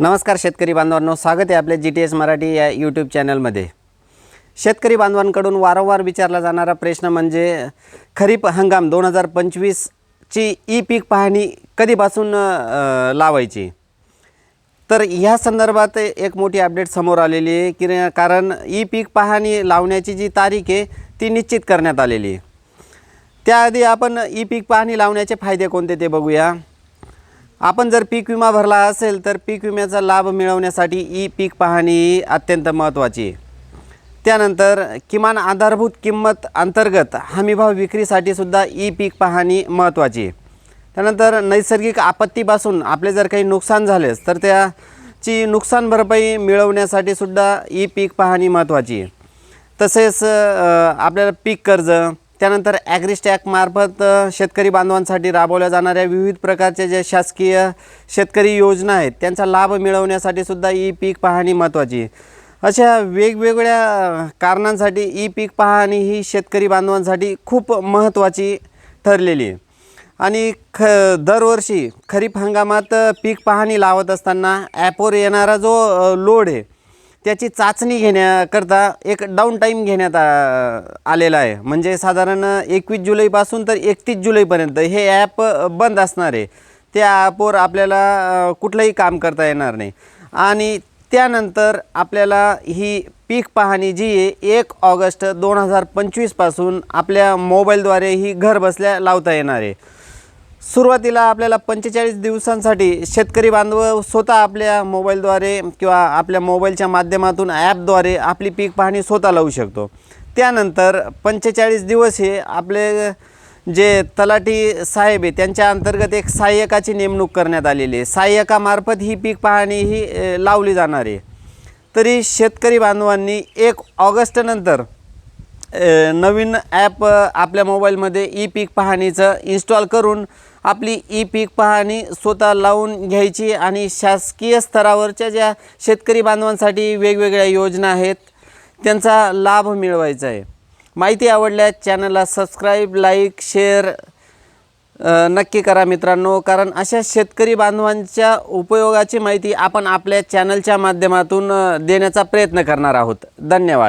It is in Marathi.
नमस्कार शेतकरी बांधवांनो स्वागत आहे आपल्या जी टी एस मराठी या यूट्यूब चॅनलमध्ये शेतकरी बांधवांकडून वारंवार विचारला जाणारा प्रश्न म्हणजे खरीप हंगाम दोन हजार पंचवीसची ई पीक पाहणी कधीपासून लावायची? तर ह्या संदर्भात एक मोठी अपडेट समोर आलेली आहे की कारण ई पीक पाहणी लावण्याची जी तारीख आहे ती निश्चित करण्यात आलेली आहे. त्याआधी आपण ई पीक पाहणी लावण्याचे फायदे कोणते ते बघूया. आपण जर पीक विमा भरला असेल तर पीक विम्याचा लाभ मिळवण्यासाठी ई पीक पाहणी अत्यंत महत्त्वाची आहे. त्यानंतर किमान आधारभूत किंमत अंतर्गत हमीभाव विक्रीसाठी सुद्धा ई पीक पाहणी महत्त्वाची आहे. त्यानंतर नैसर्गिक आपत्तीपासून आपले जर काही नुकसान झालेस तर त्याची नुकसान भरपाई मिळवण्यासाठी सुद्धा ई पीक पाहणी महत्त्वाची आहे. तसेच आपल्याला पीक कर्ज त्यानंतर ॲग्रिस्टॅकमार्फत शेतकरी बांधवांसाठी राबवल्या जाणाऱ्या विविध प्रकारच्या ज्या शासकीय शेतकरी योजना आहेत त्यांचा लाभ मिळवण्यासाठी सुद्धा ई पीक पाहणी महत्त्वाची आहे. अशा वेगवेगळ्या कारणांसाठी ई पीक पाहणी ही शेतकरी बांधवांसाठी खूप महत्त्वाची ठरलेली आहे. आणि ख दरवर्षी खरीप हंगामात पीक पाहणी लावत असताना ॲपवर येणारा जो लोड आहे त्याची चाचणी घेण्याकरता एक डाऊन टाईम घेण्यात आ- आलेला आहे. म्हणजे साधारण एकवीस जुलैपासून तर एकतीस जुलैपर्यंत हे ॲप बंद असणार आहे. त्या ॲपवर आपल्याला कुठलंही काम करता येणार नाही. आणि त्यानंतर आपल्याला ही पीक पाहणी जी आहे एक ऑगस्ट दोन हजार पंचवीसपासून आपल्या मोबाईलद्वारे ही घर बसल्या लावता येणार आहे. सुरुवातीला आपल्याला पंचेचाळीस दिवसांसाठी शेतकरी बांधव स्वतः आपल्या मोबाईलद्वारे किंवा आपल्या मोबाईलच्या माध्यमातून ॲपद्वारे आपली पीक पाहणी स्वतः लावू शकतो. त्यानंतर पंचेचाळीस दिवस हे आपले जे तलाठी साहेब आहे त्यांच्या अंतर्गत एक सहाय्यकाची नेमणूक करण्यात आलेली आहे. सहाय्यकामार्फत ही पीक पाहणी ही लावली जाणार आहे. तरी शेतकरी बांधवांनी एक ऑगस्टनंतर नवीन ॲप आपल्या मोबाईलमध्ये ई पीक पाहणीचं इन्स्टॉल करून आपली ई पीक पाहणी स्वतः लावून घ्यायची आणि शासकीय स्तरावरच्या ज्या शेतकरी बांधवांसाठी वेगवेगळ्या योजना आहेत त्यांचा लाभ मिळवायचा आहे. माहिती आवडल्यास चॅनलला सबस्क्राईब लाईक शेअर नक्की करा मित्रांनो कारण अशा शेतकरी बांधवांच्या उपयोगाची माहिती आपण आपल्या चॅनलच्या माध्यमातून देण्याचा प्रयत्न करणार आहोत. धन्यवाद.